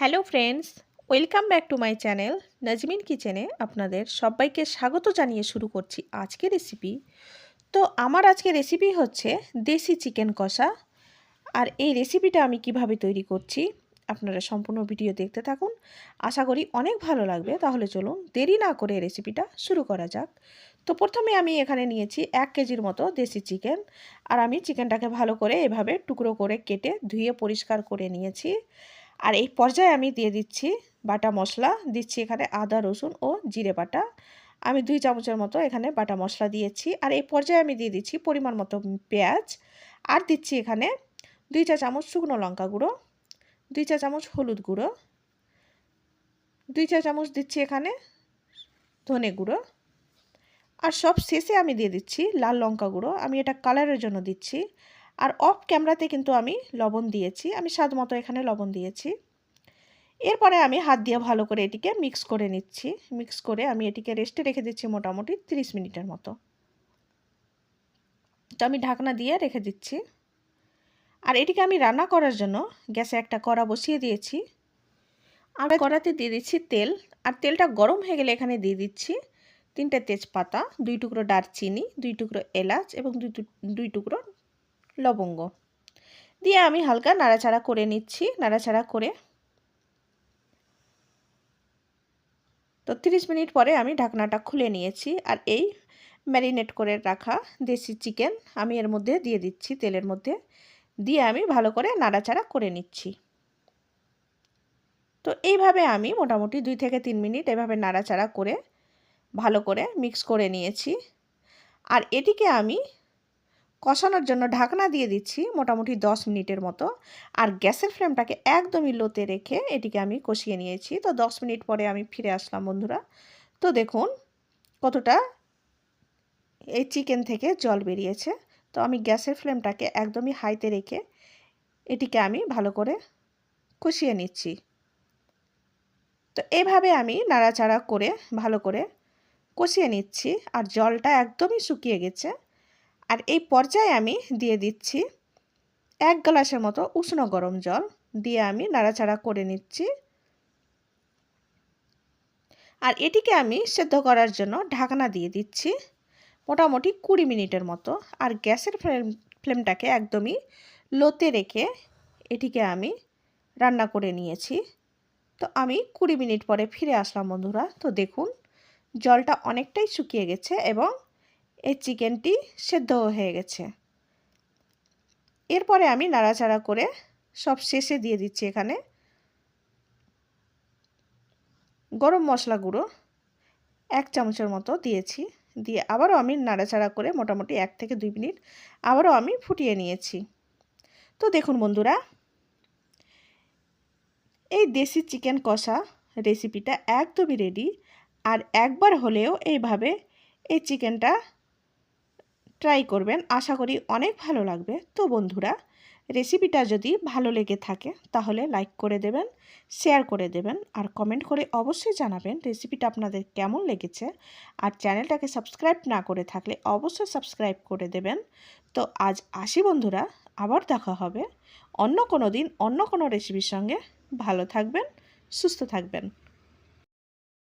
Hello friends, welcome back to my channel Nazmin কিচেনে আপনাদের সবাইকে স্বাগত জানিয়ে শুরু করছি আজকে রেসিপি। তো আমার আজকে রেসিপি হচ্ছে দেশি চিকেন কষা। আর এই রেসিপিটা আমি কীভাবে তৈরি করছি আপনারা সম্পূর্ণ ভিডিও দেখতে থাকুন। আশা করি অনেক ভালো লাগবে, তাহলে চলুন দেরি না করে রেসিপিটা শুরু করা যাক। তো প্রথমে আমি এখানে নিয়েছি এক কেজির মতো দেশি চিকেন। আর আমি চিকেনটাকে ভালো করে এভাবে টুকরো করে কেটে ধুয়ে পরিষ্কার করে নিয়েছি। আর এই পর্যায়ে আমি দিয়ে দিচ্ছি বাটা মশলা। দিচ্ছি এখানে আদা, রসুন ও জিরে বাটা। আমি দুই চামচের মতো এখানে বাটা মশলা দিয়েছি। আর এই পর্যায়ে আমি দিয়ে দিচ্ছি পরিমাণ মতো পেঁয়াজ। আর দিচ্ছি এখানে দুই চা চামচ শুকনো লঙ্কা গুঁড়ো, দুই চা চামচ হলুদ গুঁড়ো, দুই চা চামচ দিচ্ছি এখানে ধনে গুঁড়ো। আর সব শেষে আমি দিয়ে দিচ্ছি লাল লঙ্কা গুঁড়ো। আমি এটা কালারের জন্য দিচ্ছি। আর অফ ক্যামেরাতে কিন্তু আমি লবণ দিয়েছি। আমি স্বাদ মতো এখানে লবণ দিয়েছি। এরপরে আমি হাত দিয়ে ভালো করে এটিকে মিক্স করে নিচ্ছি। মিক্স করে আমি এটিকে রেস্টে রেখে দিচ্ছি মোটামুটি 30 মিনিটের মতো। তো আমি ঢাকনা দিয়ে রেখে দিচ্ছি। আর এটিকে আমি রান্না করার জন্য গ্যাসে একটা কড়া বসিয়ে দিয়েছি। আর কড়াতে দিয়ে দিচ্ছি তেল। আর তেলটা গরম হয়ে গেলে এখানে দিয়ে দিচ্ছি তিনটে তেজপাতা, দুই টুকরো দারচিনি, দুই টুকরো এলাচ এবং দুই দুই টুকরো লবঙ্গ। দিয়ে আমি হালকা নাড়াচাড়া করে নিচ্ছি, নাড়াচাড়া করে। তো তিরিশ মিনিট পরে আমি ঢাকনাটা খুলে নিয়েছি আর এই ম্যারিনেট করে রাখা দেশি চিকেন আমি এর মধ্যে দিয়ে দিচ্ছি তেলের মধ্যে। দিয়ে আমি ভালো করে নাড়াচাড়া করে নিচ্ছি। তো এইভাবে আমি মোটামুটি দুই থেকে তিন মিনিট এভাবে নাড়াচাড়া করে ভালো করে মিক্স করে নিয়েছি। আর এটিকে আমি কষানোর জন্য ঢাকনা দিয়ে দিচ্ছি মোটামুটি দশ মিনিটের মতো। আর গ্যাসের ফ্লেমটাকে একদমই লোতে রেখে এটিকে আমি কষিয়ে নিয়েছি। তো দশ মিনিট পরে আমি ফিরে আসলাম বন্ধুরা। তো দেখুন কতটা এই চিকেন থেকে জল বেরিয়েছে। তো আমি গ্যাসের ফ্লেমটাকে একদমই হাইতে রেখে এটিকে আমি ভালো করে কষিয়ে নিচ্ছি। তো এভাবে আমি নাড়াচাড়া করে ভালো করে কষিয়ে নিচ্ছি। আর জলটা একদমই শুকিয়ে গেছে। আর এই পর্যায়ে আমি দিয়ে দিচ্ছি এক গ্লাসের মতো উষ্ণ গরম জল দিয়ে আমি নাড়াচাড়া করে নিচ্ছি। আর এটিকে আমি সেদ্ধ করার জন্য ঢাকনা দিয়ে দিচ্ছি মোটামুটি কুড়ি মিনিটের মতো। আর গ্যাসের ফ্লেম, ফ্লেমটাকে একদমই লোতে রেখে এটিকে আমি রান্না করে নিয়েছি। তো আমি কুড়ি মিনিট পরে ফিরে আসলাম বন্ধুরা। তো দেখুন, জলটা অনেকটাই শুকিয়ে গেছে এবং এই চিকেনটি সেদ্ধ হয়ে গেছে। এরপরে আমি নাড়াচাড়া করে সব শেষে দিয়ে দিচ্ছি এখানে গরম মশলা গুঁড়ো। এক চামচের মতো দিয়েছি। দিয়ে আবারও আমি নাড়াচাড়া করে মোটামুটি এক থেকে দুই মিনিট আবারও আমি ফুটিয়ে নিয়েছি। তো দেখুন বন্ধুরা, এই দেশি চিকেন কষা রেসিপিটা একদমই রেডি আর একবার হলেও এইভাবে এই চিকেনটা ট্রাই করবেন। আশা করি অনেক ভালো লাগবে। তো বন্ধুরা রেসিপিটা যদি ভালো লেগে থাকে, তাহলে লাইক করে দেবেন শেয়ার করে দেবেন, আর কমেন্ট করে অবশ্যই জানাবেন রেসিপিটা আপনাদের কেমন লেগেছে। আর চ্যানেলটাকে সাবস্ক্রাইব না করে থাকলে অবশ্যই সাবস্ক্রাইব করে দেবেন। তো আজ আসি বন্ধুরা, আবার দেখা হবে। অন্য কোনো দিন অন্য কোনো রেসিপির সঙ্গে। ভালো থাকবেন, সুস্থ থাকবেন।